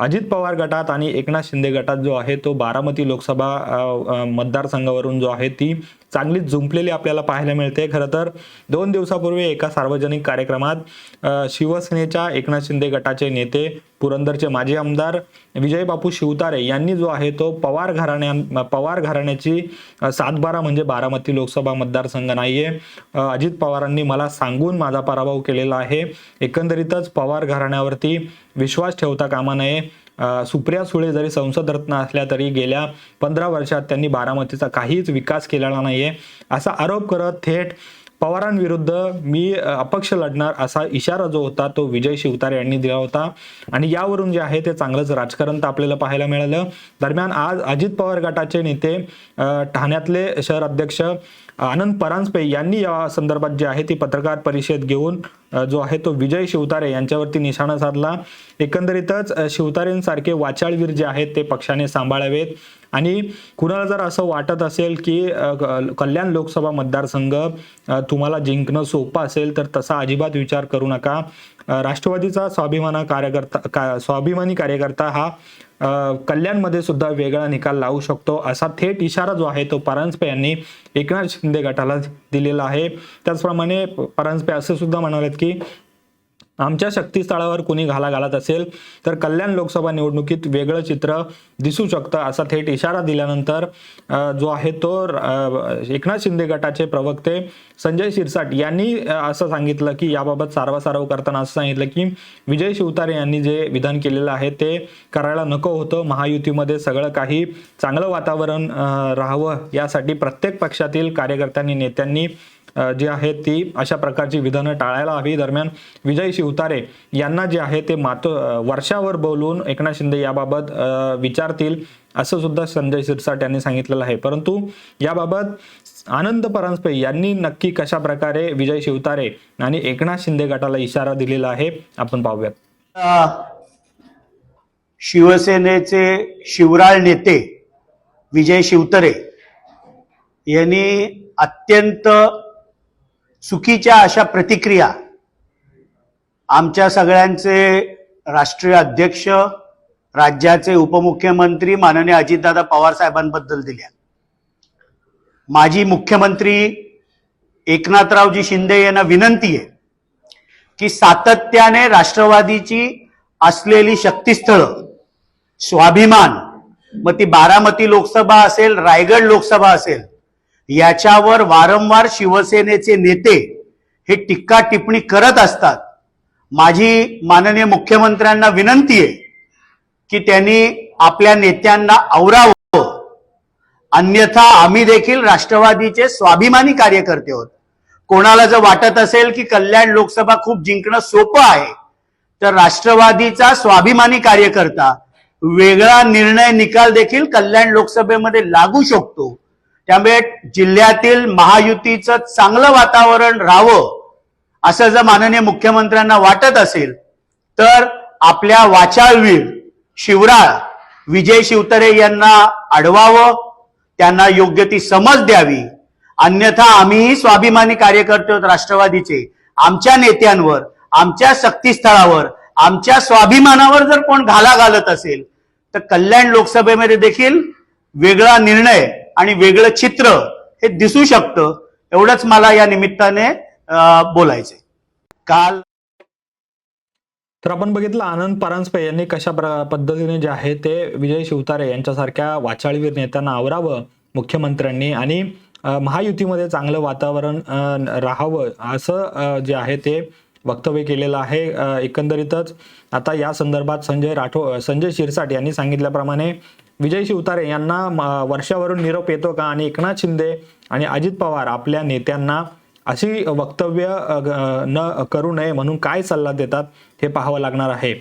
अजित पवार गटात आणि एकनाथ शिंदे गटात जो आहे तो बारामती लोकसभा मतदारसंघावरून जो आहे ती चांगलीच जुंपलेली आपल्याला पाहायला मिळते. खरं तर दोन दिवसापूर्वी एका सार्वजनिक कार्यक्रमात शिवसेनेच्या एकनाथ शिंदे गटाचे नेते पुरंदरचे माजी आमदार विजय बापू शिवतारे यांनी जो आहे तो पवार घराण्या पवार घराण्याची सातबारा म्हणजे बारामती लोकसभा मतदारसंघ नाहीये. अजित पवारांनी मला सांगून माझा पराभव केलेला आहे. एकंदरीतच पवार घराण्यावरती विश्वास ठेवता कामा नये. सुप्रिया सुळे जरी संसद रत्न असल्या तरी गेल्या पंधरा वर्षात त्यांनी बारामतीचा काहीच विकास केलेला नाहीये. असा आरोप करत थेट पवारांविरुद्ध मी अपक्ष लढणार असा इशारा जो होता तो विजय शिवतारे यांनी दिला होता. आणि यावरून जे आहे ते चांगलंच राजकारण तर आपल्याला पाहायला मिळालं. दरम्यान आज अजित पवार गटाचे नेते ठाण्यातले शहर अध्यक्ष आनंद परांजपे यांनी या संदर्भात जे आहे ती पत्रकार परिषद घेऊन जो आहे तो विजय शिवतारे यांच्यावरती निशाणा साधला. एकंदरीतच शिवतारेंसारखे वाचाळवीर जे आहेत ते पक्षाने सांभाळावेत. आणि कुणाला जर असं वाटत असेल की कल्याण लोकसभा मतदारसंघ तुम्हाला जिंकणं सोपं असेल तर तसा अजिबात विचार करू नका. राष्ट्रवादीचा स्वाभिमाना कार्यकर्ता का स्वाभिमानी कार्यकर्ता हा कल्याणमध्ये सुद्धा वेगळा निकाल लावू शकतो असा थेट इशारा जो आहे तो परांजपे यांनी एकनाथ शिंदे गटाला दिलेला आहे. त्याचप्रमाणे परांजपे असं सुद्धा म्हणालेत की आमच्या शक्तीस्थळावर कुणी घाला घालत असेल तर कल्याण लोकसभा निवडणुकीत वेगळं चित्र दिसू शकतं असा थेट इशारा दिल्यानंतर जो आहे तो एकनाथ शिंदे गटाचे प्रवक्ते संजय शिरसाट यांनी असं सांगितलं की याबाबत सारवासारव करताना असं सांगितलं की विजय शिवतारे यांनी जे विधान केलेलं आहे ते करायला नको होतं. महायुतीमध्ये सगळं काही चांगलं वातावरण राहावं यासाठी प्रत्येक पक्षातील कार्यकर्त्यांनी नेत्यांनी जी आहे ती अशा प्रकारची विधानं टाळायला हवी. दरम्यान विजय शिवतारे यांना जे आहे ते मात वर्षावर बोलून एकनाथ शिंदे याबाबत विचारतील असं सुद्धा संजय शिरसाट यांनी सांगितलेलं आहे. परंतु याबाबत आनंद परांजपे यांनी नक्की कशा प्रकारे विजय शिवतारे आणि एकनाथ शिंदे गटाला इशारा दिलेला आहे आपण पाहूयात. शिवसेनेचे शिवराळ नेते विजय शिवतरे यांनी अत्यंत चुकीच्या अशा प्रतिक्रिया आमच्या सगळ्यांचे राष्ट्रीय अध्यक्ष राज्याचे उपमुख्यमंत्री माननीय अजितदादा पवार साहेबांबद्दल दिल्या. माजी मुख्यमंत्री एकनाथरावजी शिंदे यांना विनंती आहे की सातत्याने राष्ट्रवादीची असलेली शक्तीस्थळं स्वाभिमान मग ती बारामती लोकसभा असेल रायगड लोकसभा असेल याच्यावर वारंवार शिवसेनेचे नेते हे टीका टिप्पणी करत असतात. माझी माननीय मुख्यमंत्र्यांना विनंती आहे की त्यांनी आपल्या नेत्यांना आवरावं. अन्यथा आम्ही देखील राष्ट्रवादीचे स्वाभिमानी कार्यकर्ते आहोत. कोणाला जर वाटत असेल की कल्याण लोकसभा खूप जिंकणं सोपं आहे तर राष्ट्रवादीचा स्वाभिमानी कार्यकर्ता वेगळा निर्णय निकाल देखील कल्याण लोकसभेमध्ये लागू शकतो. त्यामुळे जिल्ह्यातील महायुतीचं चांगलं वातावरण राहावं असं जर माननीय मुख्यमंत्र्यांना वाटत असेल तर आपल्या वाचाळवीर शिवराळ विजय शिवतरे यांना अडवावं त्यांना योग्य ती समज द्यावी. अन्यथा आम्हीही स्वाभिमानी कार्यकर्ते आहोत राष्ट्रवादीचे. आमच्या नेत्यांवर आमच्या शक्तीस्थळावर आमच्या स्वाभिमानावर जर कोण घाला घालत असेल तर कल्याण लोकसभेमध्ये देखील वेगळा निर्णय आणि वेगळं चित्र हे दिसू शकतं एवढंच मला या निमित्ताने बोलायचे बोलायचंय. काल तर आपण बघितलं आनंद परांजपे यांनी कशा पद्धतीने जे आहे ते विजय शिवतारे यांच्यासारख्या वाचाळवीर नेत्यांना आवरावं मुख्यमंत्र्यांनी आणि महायुतीमध्ये चांगलं वातावरण राहावं असं जे आहे ते वक्तव्य केलेलं आहे. एकंदरीतच आता या संदर्भात संजय राठोड संजय शिरसाट यांनी सांगितल्याप्रमाणे विजय शिवतारे यांना वर्षावरून निरोप येतो का? आणि एकनाथ शिंदे आणि अजित पवार आपल्या नेत्यांना अशी वक्तव्य न करू नये म्हणून काय सल्ला देतात हे पाहावं लागणार आहे.